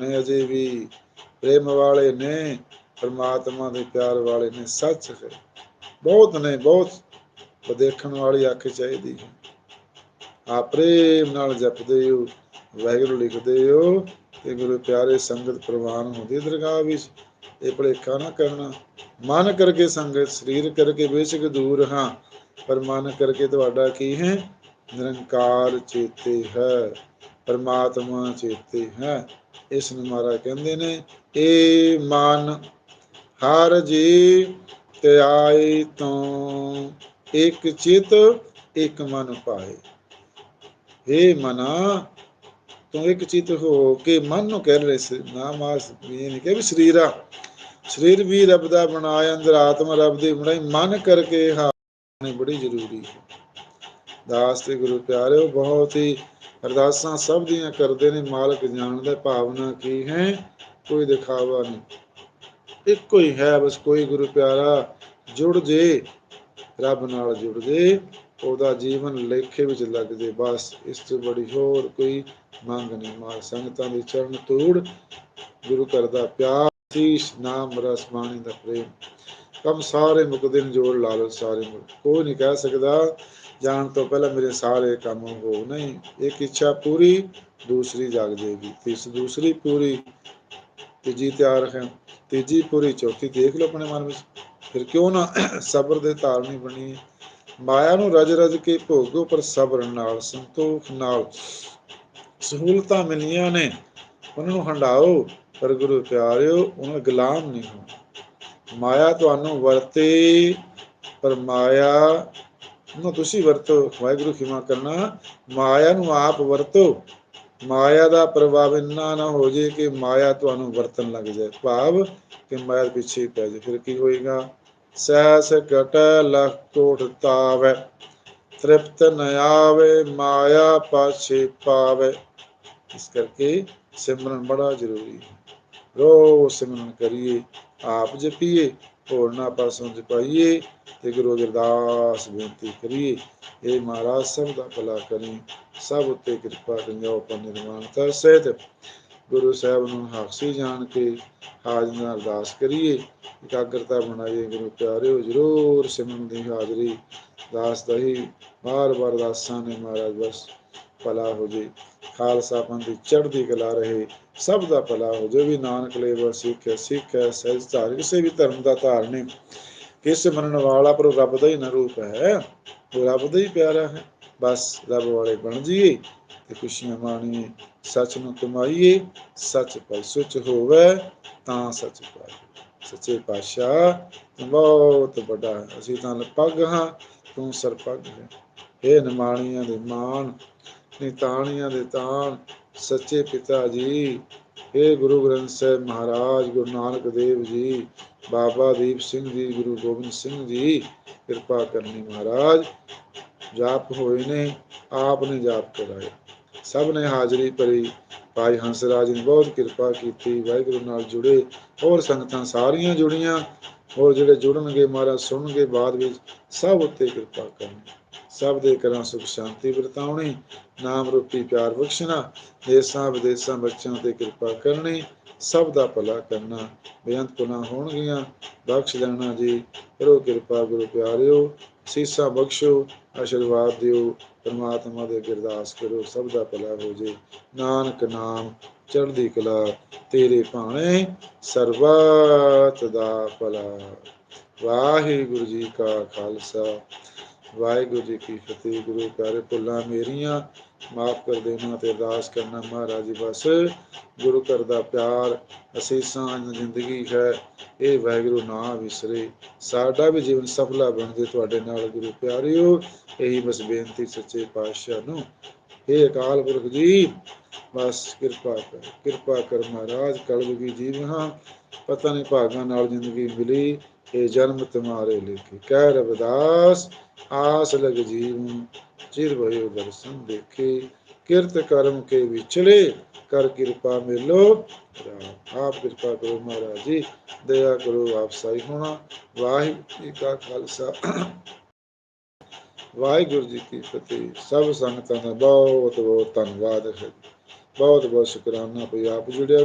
ਨੇ, ਅਜੇ ਵੀ ਪ੍ਰੇਮ ਵਾਲੇ ਨੇ, ਪਰਮਾਤਮਾ ਦੇ ਪਿਆਰ ਵਾਲੇ ਨੇ, ਸੱਚ ਹੈ। ਬਹੁਤ ਨੇ, ਬਹੁਤ ਦੇਖਣ ਵਾਲੀ ਅੱਖ ਚਾਹੀਦੀ ਹੈ। ਆ ਪ੍ਰੇਮ ਨਾਲ ਜਪਦੇ ਹੋ, ਵਾਹਿਗੁਰੂ ਲਿਖਦੇ ਹੋ, ਤੇ ਗੁਰੂ ਪਿਆਰੇ ਸੰਗਤ ਪ੍ਰਵਾਨ ਹੁੰਦੀ ਦਰਗਾਹ ਵਿੱਚ। ਇਹ ਭੁਲੇਖਾ ਨਾ ਕਰਨਾ। ਮਨ ਕਰਕੇ ਸੰਗਤ, ਸਰੀਰ ਕਰਕੇ ਬੇਸ਼ਕ ਦੂਰ ਹਾਂ, ਪਰ ਮਨ ਕਰਕੇ ਤੁਹਾਡਾ ਕੀ ਹੈ? ਨਿਰੰਕਾਰ ਚੇਤੇ ਹੈ। ਪਰਮਾਤਮਾ ਚੇਤੇ ਹੈ। ਇਸ ਨੂੰ ਮਹਾਰਾਜ ਕਹਿੰਦੇ ਨੇ, ਏ ਮਨ, ਹਰ ਜੀ ਧਿਆਈ ਤੋਂ, ਇੱਕ ਚਿਤ, ਇੱਕ ਮਨ ਪਾਏ। ਏ ਮਨਾ, ਤੂੰ ਇੱਕ ਚਿਤ ਹੋ ਕੇ ਮਨ ਨੂੰ ਕਹਿ ਰਹੇ ਸੀ। ਨਾਮ ਆਸ ਇਹ ਨਹੀਂ ਕਿ ਵੀ ਸਰੀਰ ਆ। ਸਰੀਰ ਵੀ ਰੱਬ ਦਾ ਬਣਾਇਆ, ਅੰਦਰ ਆਤਮਾ ਰੱਬ ਦੀ ਬਣਾਈ। ਮਨ ਕਰਕੇ ਹਾਰ ਬੜੀ ਜ਼ਰੂਰੀ ਹੈ। ਦਾਸ ਤੇ ਗੁਰੂ ਪਿਆਰਿਓ, ਬਹੁਤ ਹੀ ਅਰਦਾਸਾਂ ਸਭ ਦੀਆਂ ਕਰਦੇ ਨੇ ਮਾਲਕ ਜਾਣਦਾ ਭਾਵਨਾ ਕੀ ਹੈ, ਕੋਈ ਦਿਖਾਵਾ ਨਹੀਂ। ਇੱਕੋ ਹੀ ਹੈ ਬਸ ਕੋਈ ਗੁਰੂ ਪਿਆਰਾ, ਜੁੜ ਜੇ, ਰੱਬ ਨਾਲ ਜੁੜ ਜੇ, ਉਹਦਾ ਜੀਵਨ ਲੇਖੇ ਵਿੱਚ ਲੱਗ ਜੇ, ਬਸ ਇਸ ਤੋਂ ਬੜੀ ਹੋਰ ਕੋਈ ਮੰਗ ਨਹੀਂ। ਮਾਰ ਸੰਗਤਾਂ ਦੀ ਚਰਨ ਧੂੜ, ਗੁਰੂ ਕਰਦਾ ਪਿਆਰ ਸੀਸ ਨਾਮ, ਰਸ, ਬਾਣੀ ਦਾ ਪ੍ਰੇਮ। ਕੰਮ ਸਾਰੇ ਮੁਕਦੇ ਨੇ ਜੋੜ ਲਾ ਲਓ ਸਾਰੇ ਮੁਕ ਕੋਈ ਨਹੀਂ ਕਹਿ ਸਕਦਾ ਜਾਣ ਤੋਂ ਪਹਿਲਾਂ ਮੇਰੇ ਸਾਰੇ ਕੰਮ ਹੋ, ਨਹੀਂ, ਇੱਕ ਇੱਛਾ ਪੂਰੀ, ਦੂਸਰੀ ਜਾਗ ਜਾਏਗੀ। ਤਿਸ, ਦੂਸਰੀ ਪੂਰੀ, ਤੀਜੀ ਤਿਆਰ ਹੈ, ਤੀਜੀ ਪੂਰੀ, ਚੌਥੀ ਦੇਖ ਲਓ ਆਪਣੇ ਮਨ ਵਿੱਚ। ਫਿਰ ਕਿਉਂ ਨਾ ਸਬਰ ਦੇ ਧਾਰਨੀ ਬਣੀ। ਮਾਇਆ ਨੂੰ ਰਜ ਰਜ ਕੇ ਭੋਗੋ, ਪਰ ਸਬਰ ਨਾਲ, ਸੰਤੋਖ ਨਾਲ। ਸਹੂਲਤਾਂ ਮਿਲੀਆਂ ਨੇ, ਉਹਨਾਂ ਨੂੰ ਹੰਡਾਓ ਪਰ ਗੁਰੂ ਪਿਆਰਿਓ, ਉਹਨਾਂ ਗੁਲਾਮ ਨਹੀਂ ਹੋ ਮਾਇਆ ਤੁਹਾਨੂੰ ਵਰਤੇ, ਪਰ ਮਾਇਆ ਨੂੰ ਤੁਸੀਂ ਵਰਤੋ, ਵਾਹਿਗੁਰੂ ਖਿਮਾ ਕਰਨਾ, ਮਾਇਆ ਨੂੰ ਆਪ ਵਰਤੋ। ਮਾਇਆ ਦਾ ਪ੍ਰਭਾਵ ਇੰਨਾ ਨਾ ਹੋ ਜੇ ਕਿ ਮਾਇਆ ਤੁਹਾਨੂੰ ਵਰਤਨ ਲੱਗ ਜਾਏ। ਭਾਵ ਕਿ ਮਾਇਆ ਪਿੱਛੇ ਹੀ ਪੈ ਜਾਏ। ਫਿਰ ਕੀ ਹੋਏਗਾ? ਸੈਸ ਘਟ ਲਖ ਕੋਟ ਤਾਵੇ। ਤ੍ਰਿਪਤ ਨ ਆਵੇ, ਮਾਇਆ ਪਾਛੇ ਪਾਵੇ। ਇਸ ਕਰਕੇ ਸਿਮਰਨ ਬੜਾ ਜ਼ਰੂਰੀ ਹੈ। ਰੋਜ਼ ਸਿਮਰਨ ਕਰੀਏ, ਆਪ ਜਪੀਏ। ਹੋਰਨਾਂ ਪਾਸੋਂ ਜਪਾਈਏ ਤੇ ਗੁਰੂ ਅਰਦਾਸ ਬੇਨਤੀ ਕਰੀਏ ਇਹ ਮਹਾਰਾਜ, ਸਭ ਦਾ ਭਲਾ ਕਰੀ, ਸਭ ਉੱਤੇ ਕਿਰਪਾ ਕਰਿਓ ਪਰ ਨਿਰਮਾਨਤਾ ਸਹਿਤ ਗੁਰੂ ਸਾਹਿਬ ਨੂੰ ਹਾਕਸੀ ਜਾਣ ਕੇ ਹਾਜ਼ਰ ਨਾਲ ਅਰਦਾਸ ਕਰੀਏ, ਇਕਾਗਰਤਾ ਬਣਾਈਏ, ਗੁਰੂ ਪਿਆਰਿਓ, ਜਰੂਰ ਸਿਮਰਨ ਦੀ ਹਾਜ਼ਰੀ ਦਾਸ ਦਾ ਹੀ ਬਾਰ ਬਾਰ ਦਾਸਾਂ ਨੇ ਮਹਾਰਾਜ ਬਸ ਭਲਾ ਹੋ ਜੇ। ਖਾਲਸਾ ਪੰਥ ਦੀ ਚੜ੍ਹਦੀ ਕਲਾ ਰਹੇ, ਸਭ ਦਾ ਭਲਾ ਹੋ ਜੇ। ਵੀ ਨਾਨਕ ਲੇਵਰ ਸਿੱਖ ਸਿੱਖ ਸਹਿਜ ਧਾਰ ਕਿਸੇ ਵੀ ਧਰਮ ਦਾ ਧਾਰਨੀ ਕਿਸ ਮੰਨਣ ਵਾਲਾ ਪਰ ਰੱਬ ਦਾ ਹੀ ਨਾ ਰੂਪ ਹੈ। ਉਹ ਰੱਬ ਦਾ ਹੀ ਪਿਆਰਾ ਹੈ। ਬਸ ਰੱਬ ਵਾਲੇ ਬਣ ਜੀਏ ਤੇ ਖੁਸ਼ੀਆਂ ਮਾਣੀਏ। ਸੱਚ ਨੂੰ ਕਮਾਈਏ, ਸੱਚ ਪਰ ਸੁਚ ਹੋਵੇ, ਤਾਂ ਸੱਚ ਪਾਈਏ ਸੱਚੇ ਪਾਤਸ਼ਾਹ ਬਹੁਤ ਵੱਡਾ ਅਸੀਂ ਤਾਂ ਪੱਗ ਹਾਂ। ਤੂੰ ਸਰਪੱਗ ਹੈ। ਇਹ ਨਿਮਾਣੀਆਂ ਦੇ ਮਾਣ, ਨਿਤਾਣੀਆਂ ਦੇ ਤਾਣ, ਸੱਚੇ ਪਿਤਾ ਜੀ ਇਹ ਗੁਰੂ ਗ੍ਰੰਥ ਸਾਹਿਬ ਮਹਾਰਾਜ, ਗੁਰੂ ਨਾਨਕ ਦੇਵ ਜੀ, ਬਾਬਾ ਦੀਪ ਸਿੰਘ ਜੀ, ਗੁਰੂ ਗੋਬਿੰਦ ਸਿੰਘ ਜੀ, ਕਿਰਪਾ ਕਰਨੀ ਮਹਾਰਾਜ। ਜਾਪ ਹੋਏ ਨੇ, ਆਪ ਨੇ ਜਾਪ ਕਰਾਏ। ਸਭ ਨੇ ਹਾਜ਼ਰੀ ਭਰੀ। ਭਾਈ ਹੰਸ ਰਾਜ ਨੇ ਬਹੁਤ ਕਿਰਪਾ ਕੀਤੀ, ਵਾਹਿਗੁਰੂ ਨਾਲ ਜੁੜੇ। ਹੋਰ ਸੰਗਤਾਂ ਸਾਰੀਆਂ ਜੁੜੀਆਂ। ਹੋਰ ਜਿਹੜੇ ਜੁੜਨਗੇ, ਮਹਾਰਾਜ ਸੁਣਨਗੇ, ਬਾਅਦ ਵਿੱਚ ਸਭ ਉੱਤੇ ਕਿਰਪਾ ਕਰਨੀ ਸਭ ਦੇ ਕਰਾਂ ਸੁਖ ਸ਼ਾਂਤੀ ਵਰਤਾਉਣੀ, ਨਾਮ ਰੂਪੀ ਪਿਆਰ ਬਖਸ਼ਣਾ, ਦੇਸਾਂ ਵਿਦੇਸਾਂ ਬੱਚਿਆਂ ਤੇ ਕਿਰਪਾ ਕਰਨੀ, ਸਭ ਦਾ ਭਲਾ ਕਰਨਾ। ਬੇਅੰਤ ਗੁਨਾਹ ਹੋਣਗੀਆਂ। ਬਖਸ਼ ਦੇਣਾ ਜੀ। ਕਰੋ ਕਿਰਪਾ ਗੁਰੂ ਪਿਆਰਿਓ। ਸੀਸਾ ਬਖਸ਼ੋ। ਆਸ਼ੀਰਵਾਦ ਦਿਓ, ਪਰਮਾਤਮਾ ਦੇ ਅਰਦਾਸ ਕਰੋ ਸਭ ਦਾ ਭਲਾ ਹੋ ਜੇ। ਨਾਨਕ ਨਾਮ, ਚੜ੍ਹਦੀ ਕਲਾ, ਤੇਰੇ ਭਾਣੇ ਸਰਬਤ ਦਾ ਭਲਾ। ਵਾਹਿਗੁਰੂ ਜੀ ਕਾ ਖਾਲਸਾ, ਵਾਹਿਗੁਰੂ ਜੀ ਕੀ ਫਤਿਹ। ਗੁਰੂ ਪਿਆਰੇ ਭੁੱਲਾਂ ਮੇਰੀਆਂ ਮਾਫ ਕਰ ਦੇਣਾ ਤੇ ਅਰਦਾਸ ਕਰਨਾ ਮਹਾਰਾਜ ਜੀ, ਬਸ ਗੁਰੂ ਘਰ ਦਾ ਪਿਆਰ ਅਸੀਸਾਂ ਜ਼ਿੰਦਗੀ ਹੈ, ਇਹ ਵਾਹਿਗੁਰੂ ਨਾ ਵਿਸਰੇ। ਸਾਡਾ ਵੀ ਜੀਵਨ ਸਫਲਾ ਬਣ ਜੇ ਤੁਹਾਡੇ ਨਾਲ, ਗੁਰੂ ਪਿਆਰਿਓ, ਇਹੀ ਬਸ ਬੇਨਤੀ ਸੱਚੇ ਪਾਤਸ਼ਾਹ ਨੂੰ। ਇਹ ਅਕਾਲ ਪੁਰਖ ਜੀ ਬਸ ਕਿਰਪਾ ਕਰ ਕਿਰਪਾ ਕਰ ਮਹਾਰਾਜ, ਕਲਯੁਗੀ ਜੀਵ ਹਾਂ, ਪਤਾ ਨਹੀਂ ਭਾਗਾਂ ਨਾਲ ਜ਼ਿੰਦਗੀ ਮਿਲੀ, ਇਹ ਜਨਮ ਤੁਮਾਰੇ ਲਿਖੇ। ਕਹਿ ਰਬਦਾਸ ਆਸ ਲਗ ਜੀਵ, ਚਿਰ ਭਇਓ ਦਰਸ਼ਨ ਦੇਖੇ। ਕਿਰਤ ਕਰਮ ਕੇ ਵਿਚਲੇ, ਕਰ ਕਿਰਪਾ ਮਿਲੋ। ਆਪ ਕਿਰਪਾ ਕਰੋ ਮਹਾਰਾਜ ਜੀ, ਦਇਆ ਕਰੋ ਆਪ ਸਾਈ ਹੋਣਾ। ਵਾਹਿਗੁਰੂ ਜੀ ਕਾ ਖਾਲਸਾ। ਵਾਹਿਗੁਰੂ ਜੀ ਕੀ ਫਤਿਹ। ਸਭ ਸੰਗਤਾਂ ਦਾ ਬਹੁਤ ਬਹੁਤ ਧੰਨਵਾਦ ਹੈ। ਬਹੁਤ ਬਹੁਤ ਸ਼ੁਕਰਾਨਾ ਭਈ ਆਪ ਜੁੜਿਆ